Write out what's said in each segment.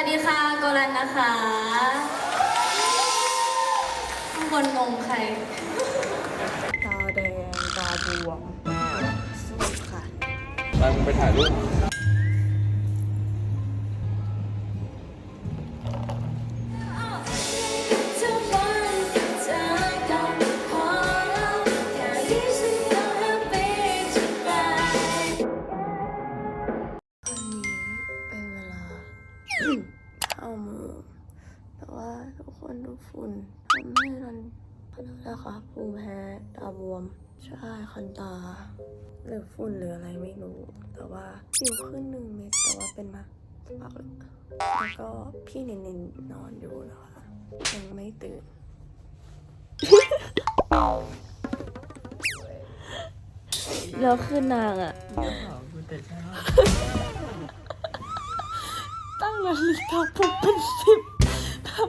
วัสดีค่ะโกลันนะคะทุกคนงงใคร ตาแดง ตาบวมสู้ค่ะ ไปมึงไปถ่ายรูป ทำให้รันเขาเรียกอะคะภูมิแพ้ตาบวม ใช่คันตา หรือฝุ่นหรืออะไรไม่รู้ แต่ว่าสิวขึ้นหนึ่งเม็ดแต่ว่าเป็นมาสักพักแล้วแล้วก็พี่นินนินนอนอยู่นะคะยังไม่ตื่นแล้วคือนางอะตั้งนาฬิกาปลุกเป็นสิบแบบ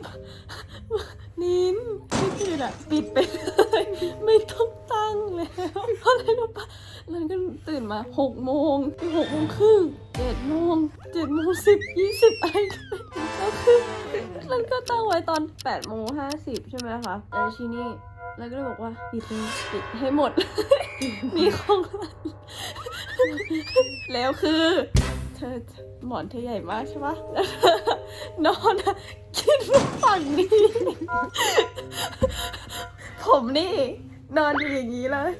นินไม่ตื่นอะปิดไปเลยไม่ต้องตั้งแล้วเพราะอะไรรู้ปะแล้วก็ตื่นมาหกโมงหกโมงครึ่งเจ็ดโมงเจ็ดโมงสิบยี่สิบอะไรก็ไม่รู้แล้วคือแล้วก็ตั้งไว้ตอนแปดโมงห้าสิบใช่ไหมคะแต่ทีนี้แล้วก็เลยบอกว่าปิดเลยปิดให้หมด มีของแล้วคือ เธอหมอนเธอใหญ่มากใช่ปะแล้วเธอนอน คิดว่าฝั่งนี้ ผมนี่ นอนอยู่อย่างนี้เลย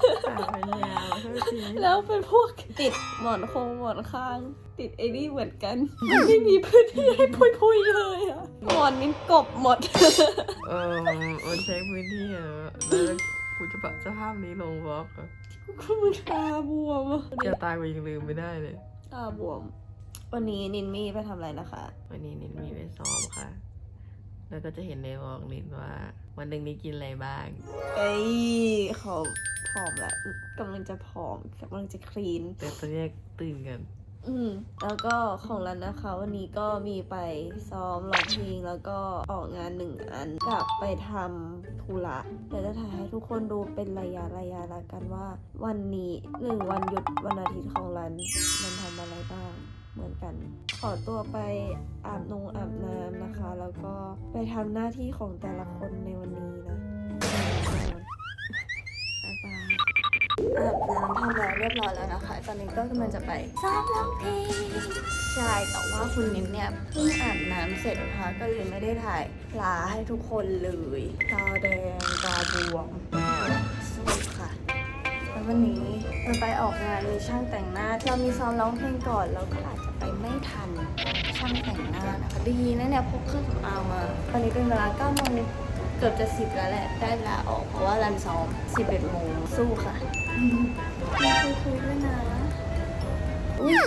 แล้วเป็นพวกติดหมอนคงหมอนข้าง ติดไอ้นี่เหมือนกันมัน ไม่มีพื้นที่ให้พุยๆเลยอะหมอนมินกบหมด เออมันใช้พื้นที่เยอะแล้วกูจะปรับสภาพนี้ลงวอล์กอะคุณมันตาบวมอะจะตายกูยังลืมไม่ได้เลย ตาบวม วันนี้นินมี่ไปทำอะไรนะคะ วันนี้นินมีไปซ้อมค่ะ แล้วก็จะเห็นในวอล์กนินว่าวันหนึ่งนี้กินอะไรบ้าง เอ้ยเขาผอมแล้วกำลังจะผอมกำลังจะคลีน แต่ตอนแรกตื่นกัน อืมแล้วก็ของรันนะคะ วันนี้ก็มีไปซ้อมร้องเพลงแล้วก็ออกงานหนึ่งอันกลับไปทำธุระเดี๋ยวจะถ่ายให้ทุกคนดูเป็นระยะระยะละกันว่า วันนี้หนึ่งวันหยุดวันอาทิตย์ของรันมันทำอะไรบ้าง เหมือนกัน ขอตัวไปอาบนงอาบน้ำนะคะ แล้วก็ไปทำหน้าที่ของแต่ละคนในวันนี้นะบ๊ายบายอาบน้ำทำแล้วเรียบร้อยแล้วนะคะ ตอนนี้ก็กำลังจะไปซ้อมร้องเพลงใช่แต่ว่าคุณนิดเนี่ยเพิ่งอาบน้ำเสร็จนะคะก็เลยไม่ได้ถ่ายลาให้ทุกคนเลยตาแดงตาบวมสู้ค่ะแล้ววันนี้เราไปออกงานมีช่างแต่งหน้าเรามีซ้อมร้องเพลงก่อนเราก็อาจจะ ไปไม่ทันช่างแต่งหน้านะคะดีนะเนี่ยพกเครื่องสำอางมา ตอนนี้เป็นเวลา9โมงเกือบจะ10แล้วแหละ ได้เวลาออกเพราะว่ารันซ้อม11โมงสู้ค่ะมีคุยคุยด้วยนะ อุ้ย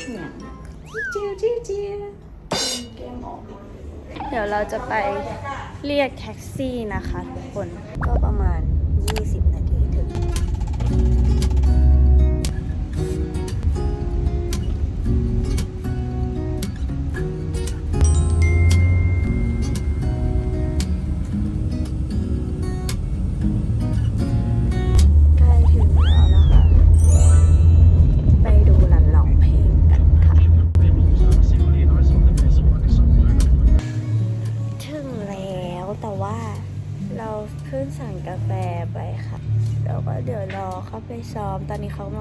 เสียจียวจียวจียวเกมออก เดี๋ยวเราจะไปเรียกแท็กซี่นะคะทุกคน ก็ประมาณ 20นา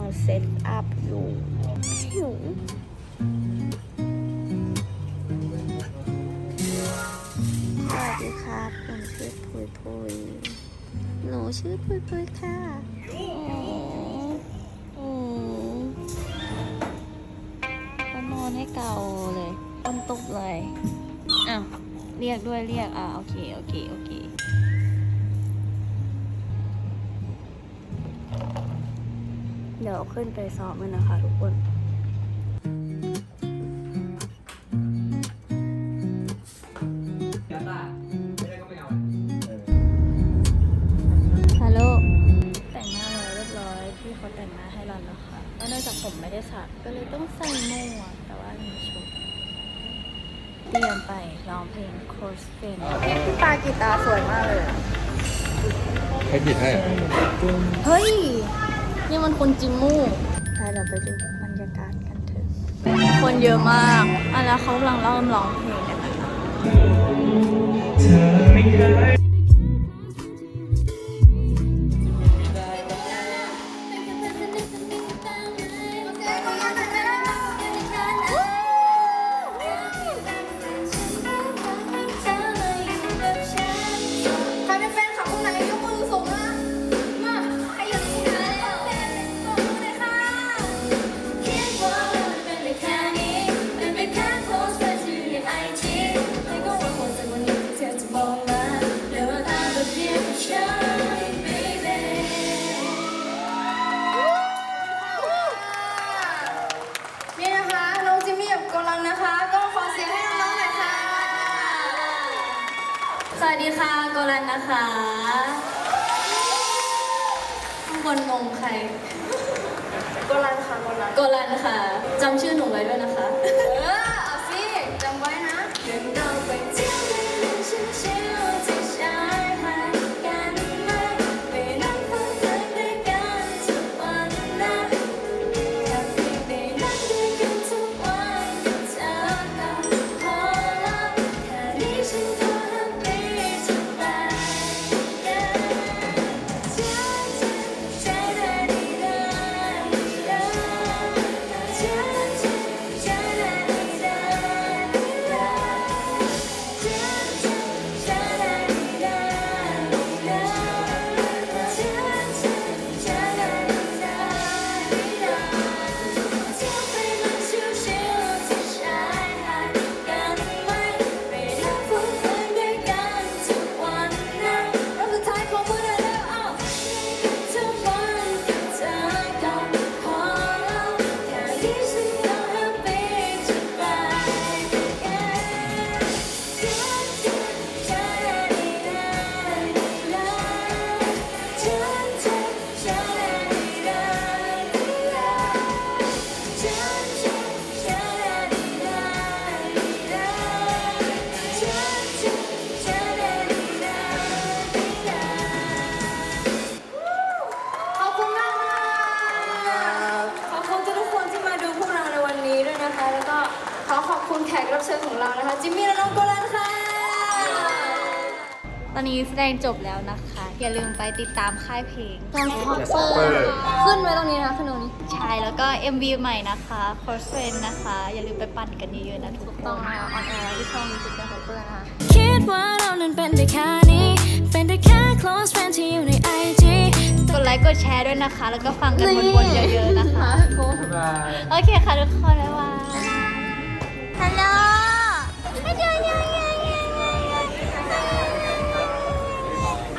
เขากำลังเซตอัพอยู่หิวสวัสดีครับผมชื่อพุยพุยหนูชื่อพุยพุยค่ะอืมอืมนอนให้เก่าเลยต้นตุบเลย อ้าว เรียกด้วยเรียก อ่าโอเค โอเค โอเค ดี๋ยวขึ้นไปซ้อมกันนะคะทุกคนฮัลโหลแต่งหน้าแล้วเรียบร้อยพี่เขาแต่งหน้าให้เราแล้วค่ะแล้วเนื่องจากผมไม่ได้สระก็เลยต้องใส่โม่อะแต่ว่ามีชุดเตรียมไปร้องเพลง Close Friend พี่พี่ตากีตาร์สวยมากเลยอะใครผิดให้อะเฮ้ย นี่มันคนจิมมู่ไปเราไปดูบรรยากาศกันเถอะ คนเยอะมากอะแล้วเขากำลังเริ่มร้องเพลงกันนะคะ สวัสดีค่ะโกลันนะคะข้างบนงงใคร โกลันค่ะโกลันโกลันค่ะจำชื่อหนูไว้ด้วยนะคะ ของเรานะคะ จิมมี่และน้องโกลันค่ะ ตอนนี้แสดงจบแล้วนะคะ อย่าลืมไปติดตามค่ายเพลงตอนฟอกเปอร์ขึ้นไว้ตรงนี้นะคะขึ้นตรงนี้ใช่แล้วก็ MV ใหม่นะคะ c o s f r i e n d นะคะ อย่าลืมไปปั่นกันเยอะๆนะทุกคต้องนมาออนแอร์ที่ช่องมิวสิกเดอะฟอกเปอร์นะคะคิดว่าเรานั้นเป็นได้แค่นี้ เป็นได้แค่ close friend ที่อยู่ใน IG กดไลค์กดแชร์ด้วยนะคะ แล้วก็ฟังกันวนๆเยอะๆนะคะ โอเคค่ะทุกคนบ๊ายบายฮัลโหล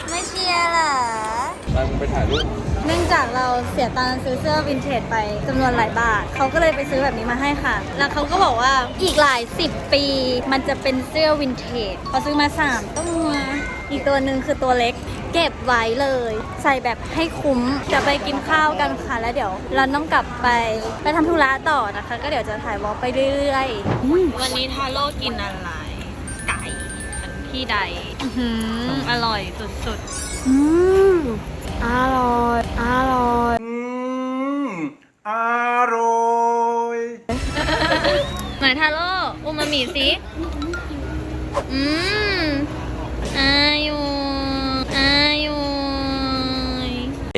ไม่เชียร์เหรอไปมึงไปถ่ายรูปเนื่องจากเราเสียตังค์ซื้อเสื้อวินเทจไปจำนวนหลายบาท เขาก็เลยไปซื้อแบบนี้มาให้ค่ะ แล้วเขาก็บอกว่าอีกหลายสิบปี มันจะเป็นเสื้อวินเทจเขาซื้อมาสามตัว อีกตัวหนึ่งคือตัวเล็ก เก็บไว้เลย ใส่แบบให้คุ้มจะไปกินข้าวกันค่ะแล้วเดี๋ยวเราต้องกลับไปไปทำธุระต่อนะคะ ก็เดี๋ยวจะถ่ายวอล์กไปเรื่อยๆวันนี้ทาโร่กินอะไรไก่เป็นที่ใดอื้อหืออร่อยสุดอืมอร่อยอร่อยอืมอร่อยๆไหนทาโร่อูมามิสิอืม